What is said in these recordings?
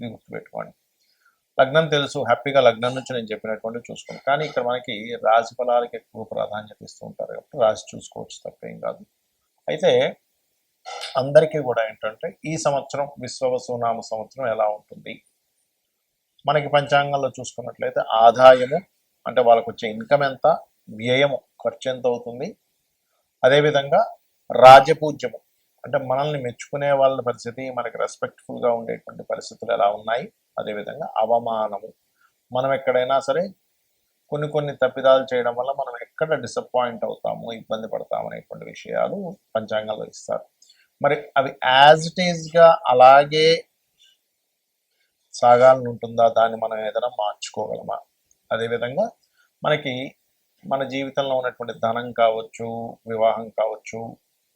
ఇది గుర్తుపెట్టుకోండి. లగ్నం తెలుసు హ్యాపీగా లగ్నం నుంచి నేను చెప్పినటువంటి చూసుకోండి కానీ ఇక్కడ మనకి రాశి ఫలాలకి ఎక్కువ ప్రాధాన్యత ఇస్తూ ఉంటారు కాబట్టి రాశి చూసుకోవచ్చు తప్పేం కాదు. అయితే అందరికీ కూడా ఏంటంటే ఈ సంవత్సరం విశ్వవసునామ సంవత్సరం ఎలా ఉంటుంది? మనకి పంచాంగంలో చూసుకున్నట్లయితే ఆదాయము అంటే వాళ్ళకు వచ్చే ఇన్కమ్ ఎంత? వ్యయము ఖర్చు ఎంత అవుతుంది? అదేవిధంగా రాజపూజ్యము. అంటే మనల్ని మెచ్చుకునే వాళ్ళ పరిస్థితి మనకి రెస్పెక్ట్ఫుల్గా ఉండేటువంటి పరిస్థితులు ఎలా ఉన్నాయి? అదేవిధంగా అవమానము. మనం ఎక్కడైనా సరే కొన్ని కొన్ని తప్పిదాలు చేయడం వల్ల మనం ఎక్కడ డిసప్పాయింట్ అవుతాము ఇబ్బంది పడతాము అనేటువంటి విషయాలు పంచాంగంలో ఇస్తారు. మరి అవి యాజ్ ఇట్ ఈస్గా అలాగే సాగాలని ఉంటుందా? దాన్ని మనం ఏదైనా మార్చుకోగలమా? అదేవిధంగా మనకి మన జీవితంలో ఉన్నటువంటి ధనం కావచ్చు వివాహం కావచ్చు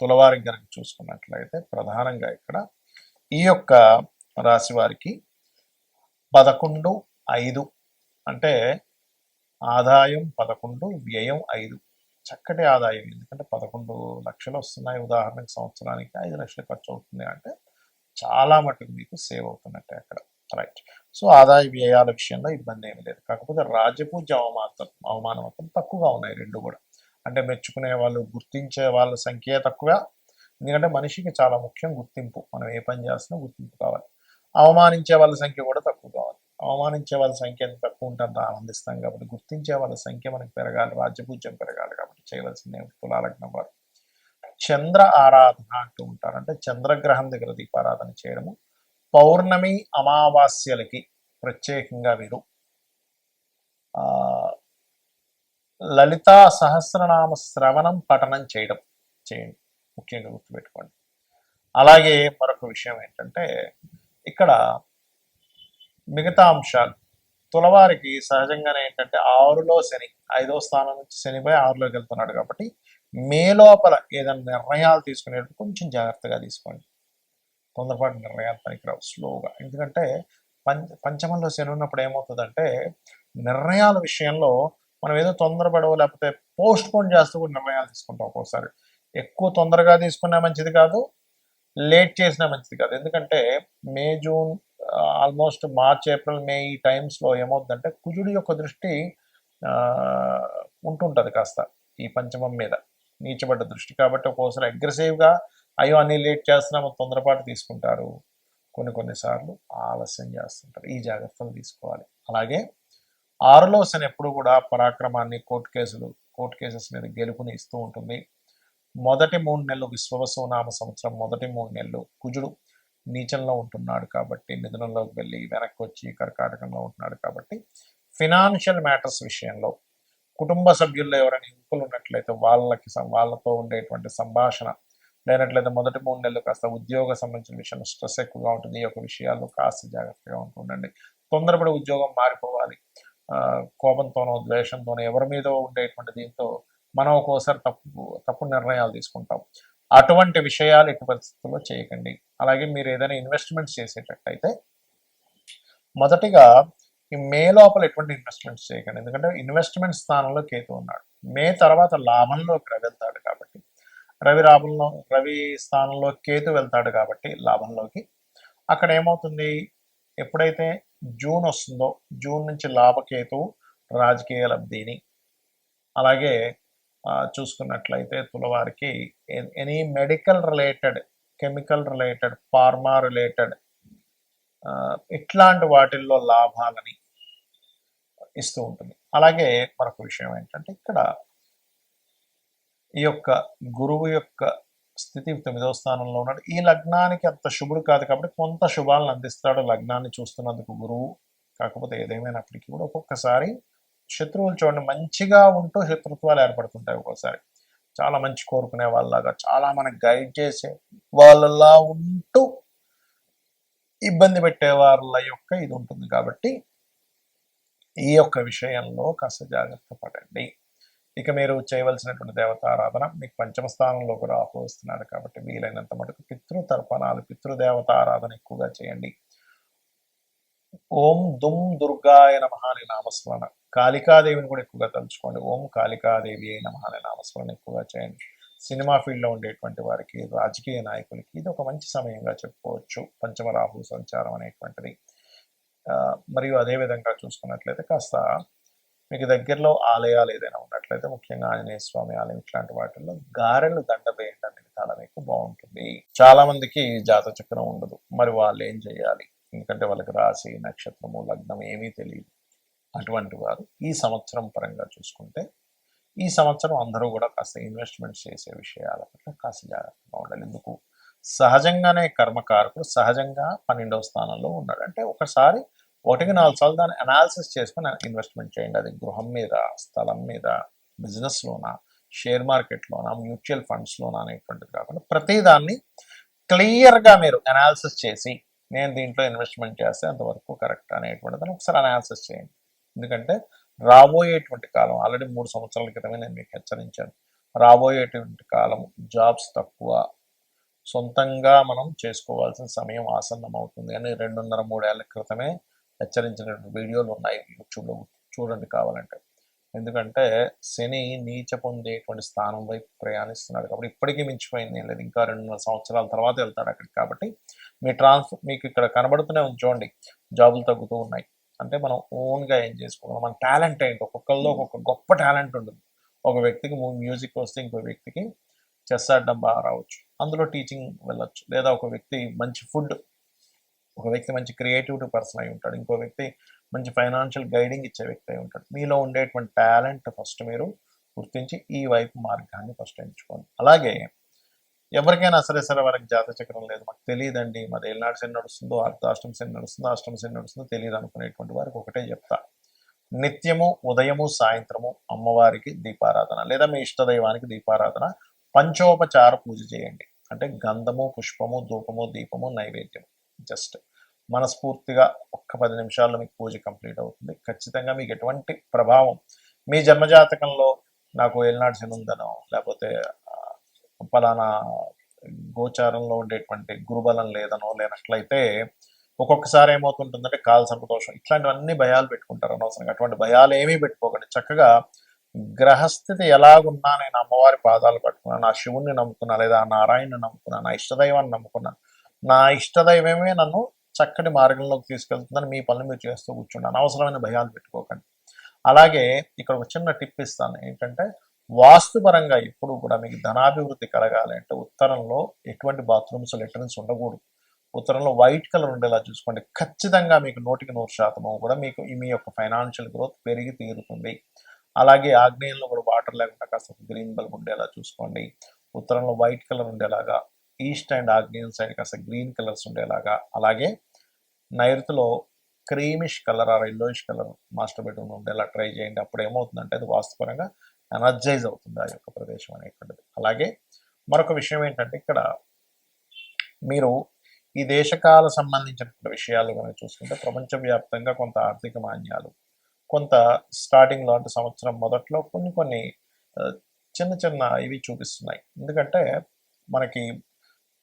తులవారి కనుక చూసుకున్నట్లయితే ప్రధానంగా ఇక్కడ ఈ యొక్క రాశి వారికి పదకొండు ఐదు అంటే ఆదాయం పదకొండు వ్యయం ఐదు. చక్కటి ఆదాయం. ఎందుకంటే పదకొండు లక్షలు వస్తున్నాయి ఉదాహరణకు సంవత్సరానికి ఐదు లక్షలు ఖర్చు అవుతుంది అంటే చాలా మటుకు మీకు సేవ్ అవుతున్నట్టే అక్కడ. రైట్ సో ఆదాయ వ్యయాల విషయంలో ఇబ్బంది ఏమి లేదు. కాకపోతే రాజపూజ అవమానం అవమానం మాత్రం తక్కువగా ఉన్నాయి రెండు కూడా. అంటే మెచ్చుకునే వాళ్ళు గుర్తించే వాళ్ళ సంఖ్య తక్కువ. ఎందుకంటే మనిషికి చాలా ముఖ్యం గుర్తింపు. మనం ఏ పని చేస్తున్నా గుర్తింపు కావాలి. అవమానించే వాళ్ళ సంఖ్య కూడా తక్కువ కావాలి. అవమానించే వాళ్ళ సంఖ్య ఎంత తక్కువ ఉంటే అంత ఆనందిస్తాం కాబట్టి గుర్తించే వాళ్ళ సంఖ్య మనకు పెరగాలి. రాజ్యపూజ్యం పెరగాలి కాబట్టి చేయవలసింది. తులాలగ్నం వారు చంద్ర ఆరాధన అంటూ ఉంటారు. అంటే చంద్రగ్రహం దగ్గర దీపారాధన చేయడము. పౌర్ణమి అమావాస్యలకి ప్రత్యేకంగా వీరు ఆ లలితా సహస్రనామ శ్రవణం పఠనం చేయడం చేయండి. ముఖ్యంగా గుర్తుపెట్టుకోండి. అలాగే మరొక విషయం ఏంటంటే ఇక్కడ మిగతా అంశాలు. తులవారికి సహజంగానే ఏంటంటే ఆరులో శని ఐదో స్థానం నుంచి శనిపై ఆరులోకి వెళ్తున్నాడు కాబట్టి మే లోపల ఏదైనా నిర్ణయాలు తీసుకునేటప్పుడు కొంచెం జాగ్రత్తగా తీసుకోండి. తొందరపాటు నిర్ణయాలు పనికిరావు స్లోగా. ఎందుకంటే పంచ పంచమంలో శని ఉన్నప్పుడు ఏమవుతుందంటే నిర్ణయాల విషయంలో మనం ఏదో తొందరపడవో లేకపోతే పోస్ట్ పోన్ చేస్తూ కూడా నిర్ణయాలు తీసుకుంటాం ఒక్కోసారి. ఎక్కువ తొందరగా తీసుకున్నా మంచిది కాదు లేట్ చేసినా మంచిది కాదు. ఎందుకంటే May June almost March April May ఈ టైమ్స్లో ఏమవుతుందంటే కుజుడి యొక్క దృష్టి ఉంటుంటుంది కాస్త ఈ పంచమం మీద. నీచబడ్డ దృష్టి కాబట్టి ఒక్కోసారి అగ్రెసివ్గా అయ్యో అన్ని లేట్ చేస్తున్నాము తొందరపాటు తీసుకుంటారు. కొన్ని కొన్నిసార్లు ఆలస్యం చేస్తుంటారు. ఈ జాగ్రత్తలు తీసుకోవాలి. అలాగే ఆరులో శని ఎప్పుడు కూడా పరాక్రమాన్ని కోర్టు కేసులు కోర్టు కేసెస్ మీద గెలుపుని ఇస్తూ ఉంటుంది. మొదటి మూడు నెలలు విశ్వవసునామ సంవత్సరం మొదటి మూడు నెలలు కుజుడు నీచంలో ఉంటున్నాడు కాబట్టి మిథునంలోకి వెళ్ళి వెనక్కి వచ్చి కర్కాటకంలో ఉంటున్నాడు కాబట్టి ఫినాన్షియల్ మ్యాటర్స్ విషయంలో కుటుంబ సభ్యుల్లో ఎవరైనా ఇంకులు ఉన్నట్లయితే వాళ్ళకి వాళ్ళతో ఉండేటువంటి సంభాషణ లేనట్లయితే మొదటి మూడు నెలలు కాస్త ఉద్యోగ సంబంధించిన విషయంలో స్ట్రెస్ ఎక్కువగా ఉంటుంది. ఈ యొక్క విషయాల్లో కాస్త జాగ్రత్తగా ఉంటుండండి. తొందరపడి ఉద్యోగం మారిపోవాలి. కోపంతోనో ద్వేషంతోనో ఎవరి మీద ఉండేటువంటి దీంతో మనం ఒక్కోసారి తప్పు తప్పు నిర్ణయాలు తీసుకుంటాం. అటువంటి విషయాలు ఎట్టి పరిస్థితుల్లో చేయకండి. అలాగే మీరు ఏదైనా ఇన్వెస్ట్మెంట్స్ చేసేటట్టయితే మొదటిగా ఈ మే లోపల ఎటువంటి ఇన్వెస్ట్మెంట్స్ చేయకండి. ఎందుకంటే ఇన్వెస్ట్మెంట్ స్థానంలో కేతు ఉన్నాడు. మే తర్వాత లాభంలోకి రవి వెళ్తాడు కాబట్టి. రవి లాభంలో రవి స్థానంలో కేతు వెళ్తాడు కాబట్టి లాభంలోకి. అక్కడ ఏమవుతుంది? ఎప్పుడైతే జూన్ వస్తుందో జూన్ నుంచి లాభకేతువు రాజకీయ లబ్ధిని. అలాగే చూసుకున్నట్లయితే తులవారికి any medical related chemical related pharma related ఇట్లాంటి వాటిల్లో లాభాలని ఇస్తూ ఉంటుంది. అలాగే మరొక విషయం ఏంటంటే ఇక్కడ ఈ యొక్క గురువు యొక్క స్థితి తొమ్మిదవ స్థానంలో ఉన్నాడు. ఈ లగ్నానికి అంత శుభుడు కాదు కాబట్టి కొంత శుభాలను అందిస్తాడు లగ్నాన్ని చూస్తున్నందుకు గురువు. కాకపోతే ఏదేమైనప్పటికీ కూడా ఒక్కొక్కసారి శత్రువులు చూడండి మంచిగా ఉంటూ శత్రుత్వాలు ఏర్పడుతుంటాయి ఒక్కోసారి. చాలా మంచి కోరుకునే వాళ్ళలాగా చాలా మనకు గైడ్ చేసే వాళ్ళలా ఉంటూ ఇబ్బంది పెట్టే వాళ్ళ యొక్క ఇది ఉంటుంది కాబట్టి ఈ యొక్క విషయంలో కాస్త జాగ్రత్త పడండి. ఇక మీరు చేయవలసినటువంటి దేవతారాధన మీకు పంచమ స్థానంలో కూడా ఆహ్వానిస్తున్నాడు కాబట్టి వీలైనంత మటుకు పితృ తర్పణాలు పితృదేవత ఆరాధన ఎక్కువగా చేయండి. ఓం దుమ్ దుర్గాయ నమ అని నామస్మరణ. కాళికాదేవిని కూడా ఎక్కువగా తలుచుకోండి. ఓం కాళికాదేవి అయిన నమ అనే నామస్మరణ ఎక్కువగా చేయండి. సినిమా ఫీల్డ్లో ఉండేటువంటి వారికి రాజకీయ నాయకులకి ఇది ఒక మంచి సమయంగా చెప్పుకోవచ్చు. పంచమ రాహు సంచారం అనేటువంటిది. మరియు అదే విధంగా చూసుకున్నట్లయితే కాస్త మీకు దగ్గరలో ఆలయాలు ఏదైనా ఉన్నట్లయితే ముఖ్యంగా ఆంజనేయ స్వామి ఆలయం ఇట్లాంటి వాటిల్లో గారెలు దండ వేయండి అనేది చాలా మీకు బాగుంటుంది. చాలా మందికి జాత చక్రం ఉండదు. మరి వాళ్ళు ఏం చేయాలి? ఎందుకంటే వాళ్ళకి రాశి నక్షత్రము లగ్నం ఏమీ తెలియదు. అటువంటి వారు ఈ సంవత్సరం పరంగా చూసుకుంటే ఈ సంవత్సరం అందరూ కూడా కాస్త ఇన్వెస్ట్మెంట్ చేసే విషయాల పట్ల కాస్త జాగ్రత్తగా ఉండాలి. ఎందుకు? సహజంగానే కర్మకారకుడు సహజంగా పన్నెండవ స్థానంలో ఉన్నాడు. అంటే ఒకసారి ఒకటికి నాలుగు సార్లు దాన్ని అనాలిసిస్ చేసుకుని ఇన్వెస్ట్మెంట్ చేయండి. అది గృహం మీద స్థలం మీద బిజినెస్లోనా షేర్ మార్కెట్లోనా మ్యూచువల్ ఫండ్స్లోనా అనేటువంటిది కాకుండా ప్రతి దాన్ని క్లియర్గా మీరు అనాలిసిస్ చేసి నేను దీంట్లో ఇన్వెస్ట్మెంట్ చేస్తే అంతవరకు కరెక్ట్ అనేటువంటిది ఒకసారి అనాలిసిస్ చేయండి. ఎందుకంటే రాబోయేటువంటి కాలం ఆల్రెడీ మూడు సంవత్సరాల క్రితమే నేను మీకు హెచ్చరించాను. రాబోయేటువంటి కాలం జాబ్స్ తక్కువ. సొంతంగా మనం చేసుకోవాల్సిన సమయం ఆసన్నం అవుతుంది అని రెండున్నర మూడేళ్ళ క్రితమే హెచ్చరించిన వీడియోలు ఉన్నాయి యూట్యూబ్లో చూడండి కావాలంటే. ఎందుకంటే శని నీచ పొందేటువంటి స్థానం వైపు ప్రయాణిస్తున్నాడు కాబట్టి ఇప్పటికీ మించిపోయింది ఏం లేదు. ఇంకా రెండున్నర సంవత్సరాల తర్వాత వెళ్తాడు అక్కడికి కాబట్టి మీ ట్రాన్స్ఫర్ మీకు ఇక్కడ కనబడుతూనే ఉంచోండి జాబులు తగ్గుతూ ఉన్నాయి. అంటే మనం ఓన్గా ఏం చేసుకోవాలి మన టాలెంట్ ఏంటి? ఒక్కొక్కరిలో ఒక్కొక్క గొప్ప టాలెంట్ ఉంటుంది. ఒక వ్యక్తికి మ్యూజిక్ వస్తే ఇంకో వ్యక్తికి చెస్ ఆడడం బాగా రావచ్చు. అందులో టీచింగ్ వెళ్ళొచ్చు. లేదా ఒక వ్యక్తి మంచి ఫుడ్ ఒక వ్యక్తి మంచి క్రియేటివిటీ పర్సన్ అయి ఉంటాడు. ఇంకో వ్యక్తి మంచి ఫైనాన్షియల్ గైడింగ్ ఇచ్చే వ్యక్తి అయి ఉంటాడు. మీలో ఉండేటువంటి టాలెంట్ ఫస్ట్ మీరు గుర్తించి ఈ వైపు మార్గాన్ని ఫస్ట్ ఎంచుకోండి. అలాగే ఎవరికైనా సరే సరే వారికి జాత చక్రం లేదు. మాకు తెలియదండి. మరి ఏళ్ళనాడు శని నడుస్తుందో అర్ధాష్టమ శని నడుస్తుందో అష్టమ శని నడుస్తుందో తెలియదు అనుకునేటువంటి వారికి ఒకటే చెప్తా. నిత్యము ఉదయము సాయంత్రము అమ్మవారికి దీపారాధన లేదా మీ ఇష్టదైవానికి దీపారాధన. పంచోపచార పూజ చేయండి. అంటే గంధము పుష్పము ధూపము దీపము నైవేద్యం జస్ట్ మనస్ఫూర్తిగా ఒక్క పది నిమిషాల్లో మీకు పూజ కంప్లీట్ అవుతుంది. ఖచ్చితంగా మీకు ఎటువంటి ప్రభావం మీ జన్మజాతకంలో నాకు ఏలినాడు శనుందనో లేకపోతే ఫలానా గోచారంలో ఉండేటువంటి గురుబలం లేదనో లేనట్లయితే ఒక్కొక్కసారి ఏమవుతుంటుందంటే కాల సంతోషం. ఇట్లాంటివన్నీ భయాలు పెట్టుకుంటారు అనవసరంగా. అటువంటి భయాలు ఏమీ పెట్టుకోకండి. చక్కగా గ్రహస్థితి ఎలాగున్నా నేను అమ్మవారి పాదాలు పట్టుకున్నా నా శివుణ్ణి నమ్ముకున్నా లేదా నారాయణని నమ్ముకున్నా నా ఇష్టదైవాన్ని నమ్ముకున్నా నా ఇష్టదైవమే నన్ను చక్కటి మార్గంలోకి తీసుకెళ్తుందని మీ పనులు మీరు చేస్తూ కూర్చుండి అనవసరమైన భయాలు పెట్టుకోకండి. అలాగే ఇక్కడ ఒక చిన్న టిప్ ఇస్తాను. ఏంటంటే వాస్తుపరంగా ఎప్పుడు కూడా మీకు ధనాభివృద్ధి కలగాలి అంటే ఉత్తరంలో ఎటువంటి బాత్రూమ్స్ లెటర్న్స్ ఉండకూడదు. ఉత్తరంలో వైట్ కలర్ ఉండేలా చూసుకోండి. ఖచ్చితంగా మీకు నూటికి నూరు శాతము కూడా మీకు మీ యొక్క ఫైనాన్షియల్ గ్రోత్ పెరిగి తీరుతుంది. అలాగే ఆగ్నేయంలో కూడా వాటర్ లేకుండా కాస్త గ్రీన్ బల్బ్ ఉండేలా చూసుకోండి. ఉత్తరంలో వైట్ కలర్ ఉండేలాగా ఈస్ట్ అండ్ ఆగ్నేయం సైడ్ కాస్త గ్రీన్ కలర్స్ ఉండేలాగా. అలాగే నైరుతిలో క్రీమిష్ కలర్ ఆ ఎల్లోయిష్ కలర్ మాస్టర్ బెడ్రూమ్ ఉండేలా ట్రై చేయండి. అప్పుడు ఏమవుతుందంటే అది వాస్తుపరంగా ఎనర్జైజ్ అవుతుంది ఆ యొక్క ప్రదేశం అనేటువంటిది. అలాగే మరొక విషయం ఏంటంటే ఇక్కడ మీరు ఈ దేశకాల సంబంధించినటువంటి విషయాలు కనుక చూసుకుంటే ప్రపంచవ్యాప్తంగా కొంత ఆర్థిక మాన్యాలు కొంత స్టార్టింగ్లో అంటే సంవత్సరం మొదట్లో కొన్ని కొన్ని చిన్న చిన్న ఇవి చూపిస్తున్నాయి. ఎందుకంటే మనకి